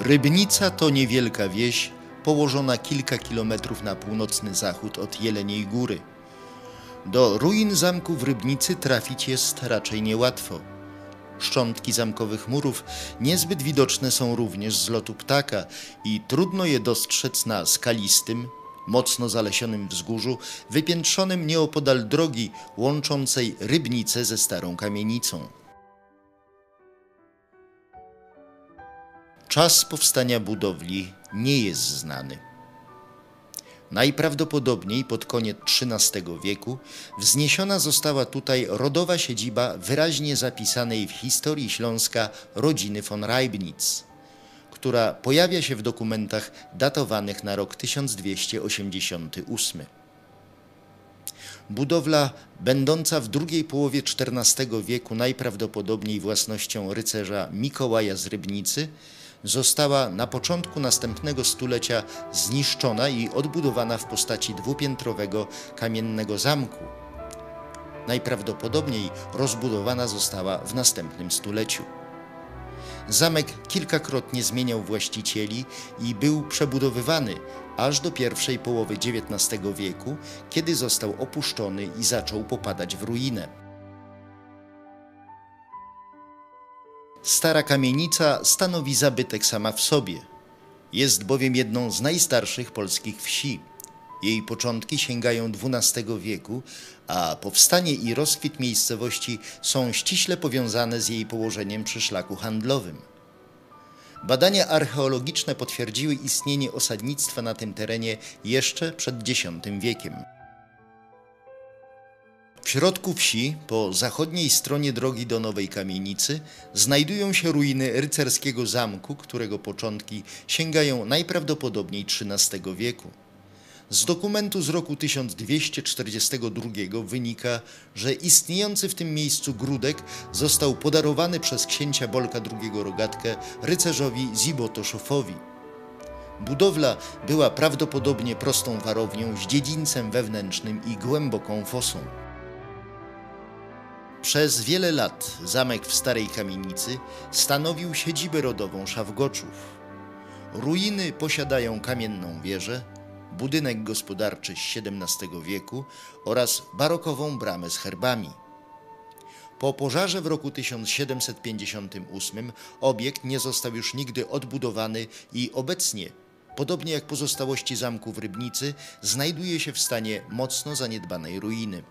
Rybnica to niewielka wieś położona kilka kilometrów na północny zachód od Jeleniej Góry. Do ruin zamku w Rybnicy trafić jest raczej niełatwo. Szczątki zamkowych murów niezbyt widoczne są również z lotu ptaka i trudno je dostrzec na skalistym, mocno zalesionym wzgórzu, wypiętrzonym nieopodal drogi łączącej Rybnicę ze Starą Kamienicą. Czas powstania budowli nie jest znany. Najprawdopodobniej pod koniec XIII wieku wzniesiona została tutaj rodowa siedziba wyraźnie zapisanej w historii Śląska rodziny von Reibnitz, która pojawia się w dokumentach datowanych na rok 1288. Budowla, będąca w drugiej połowie XIV wieku najprawdopodobniej własnością rycerza Mikołaja z Rybnicy, została na początku następnego stulecia zniszczona i odbudowana w postaci dwupiętrowego kamiennego zamku. Najprawdopodobniej rozbudowana została w następnym stuleciu. Zamek kilkakrotnie zmieniał właścicieli i był przebudowywany aż do pierwszej połowy XIX wieku, kiedy został opuszczony i zaczął popadać w ruinę. Stara kamienica stanowi zabytek sama w sobie. Jest bowiem jedną z najstarszych polskich wsi. Jej początki sięgają XII wieku, a powstanie i rozkwit miejscowości są ściśle powiązane z jej położeniem przy szlaku handlowym. Badania archeologiczne potwierdziły istnienie osadnictwa na tym terenie jeszcze przed X wiekiem. W środku wsi, po zachodniej stronie drogi do Nowej Kamienicy, znajdują się ruiny rycerskiego zamku, którego początki sięgają najprawdopodobniej XIII wieku. Z dokumentu z roku 1242 wynika, że istniejący w tym miejscu grudek został podarowany przez księcia Bolka II Rogatkę rycerzowi Zibotoszofowi. Budowla była prawdopodobnie prostą warownią z dziedzińcem wewnętrznym i głęboką fosą. Przez wiele lat zamek w Starej Kamienicy stanowił siedzibę rodową Szawgoczów. Ruiny posiadają kamienną wieżę, budynek gospodarczy z XVII wieku oraz barokową bramę z herbami. Po pożarze w roku 1758 obiekt nie został już nigdy odbudowany i obecnie, podobnie jak pozostałości zamku w Rybnicy, znajduje się w stanie mocno zaniedbanej ruiny.